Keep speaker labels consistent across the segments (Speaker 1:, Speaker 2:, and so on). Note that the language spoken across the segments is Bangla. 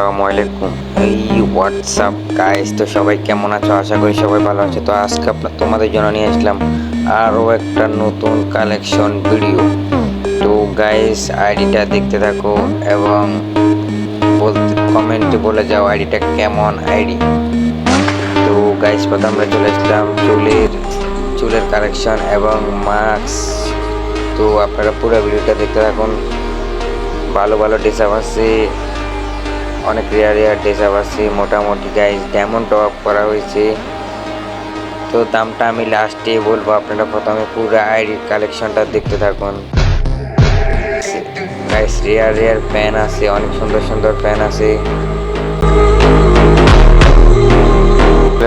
Speaker 1: আসসালামু আলাইকুম। এই হোয়াটসঅ্যাপ গাইস তো সবাই কেমন আছো? আশা করি সবাই ভালো আছে। তো আজকে আপনার, তোমাদের জন্য নিয়ে আসলাম আরও একটা নতুন কালেকশন ভিডিও তো গাইস আইডিটা দেখতে থাকো এবং বলতে কমেন্টে বলে যাও আইডিটা কেমন আইডি তো গাইস প্রথম আমরা চলে আসলাম চুলের চুলের কালেকশন এবং মাস্ক তো আপনারা পুরো ভিডিওটা দেখতে থাকুন। ভালো ভালো ডিসাপ আছে। অনেক রেয়ার রেয়ার ডিসাপ আছে। মোটামুটি গাইজ ডায়মন্ড টপ আপ করা হয়েছে। তো দামটা আমি লাস্টে বলব, আপনারা প্রথমে পুরো আইডির কালেকশনটা দেখতে থাকুন। গাইস রেয়ার রেয়ার প্যান আছে, অনেক সুন্দর সুন্দর প্যান আছে।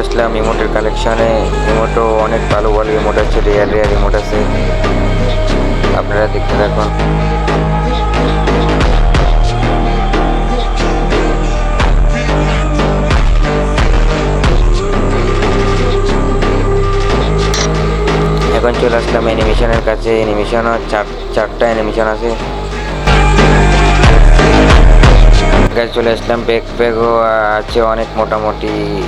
Speaker 1: আসলাম ইমোটের কালেকশনে ইমোটও অনেক ভালো ভালো ইমোট আছে রেয়ার রেয়ার ইমোট আছে। আপনারা দেখতে থাকুন। আসলাম অ্যানিমেশনের কাছে। অ্যানিমেশনও চার, চারটা অ্যানিমেশন আছে। চলে আসলাম ব্যাগ ব্যাগও আছে অনেক মোটামুটি।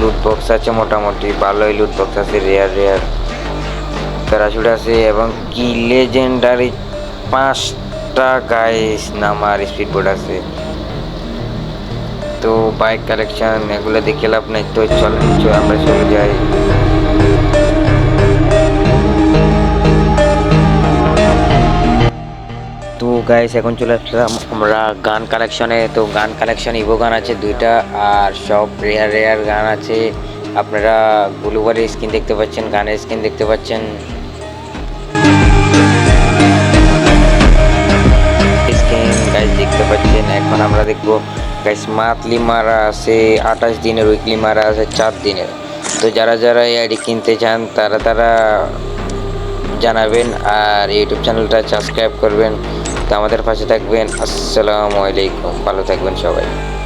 Speaker 1: লুট বক্স আছে মোটামুটি, ভালোই লুট বক্স আছে রেয়ার রেয়ার প্যারাশুট আছে এবং কি লেজেন্ডারি পাঁচটা গাইস নামার স্পিড বোর্ড আছে। তো বাইক কালেকশন এগুলো দেখে লাভ নেই, তো চলেন চ- আমরা চলে যাই। গাইস এখন চলে আসলাম আমরা গান কালেকশনে তো গান কালেকশন ইভো গান আছে দুইটা, আর সব রেয়ার রেয়ার গান আছে। আপনারা গ্লুবারের স্ক্রিন দেখতে পাচ্ছেন, গানের স্ক্রিন দেখতে পাচ্ছেন। স্ক্রিন গাইস দেখতে পাচ্ছেন। এখন আমরা দেখব গাইস মান্থলি মারা আছে আঠাশ দিনের উইকলি মারা আছে চার দিনের। তো যারা যারা এই আইডি কিনতে চান, তারা তারা জানাবেন, আর ইউটিউব চ্যানেলটা সাবস্ক্রাইব করবেন। আমাদের পাশে থাকবেন। আসসালামু আলাইকুম। ভালো থাকবেন সবাই।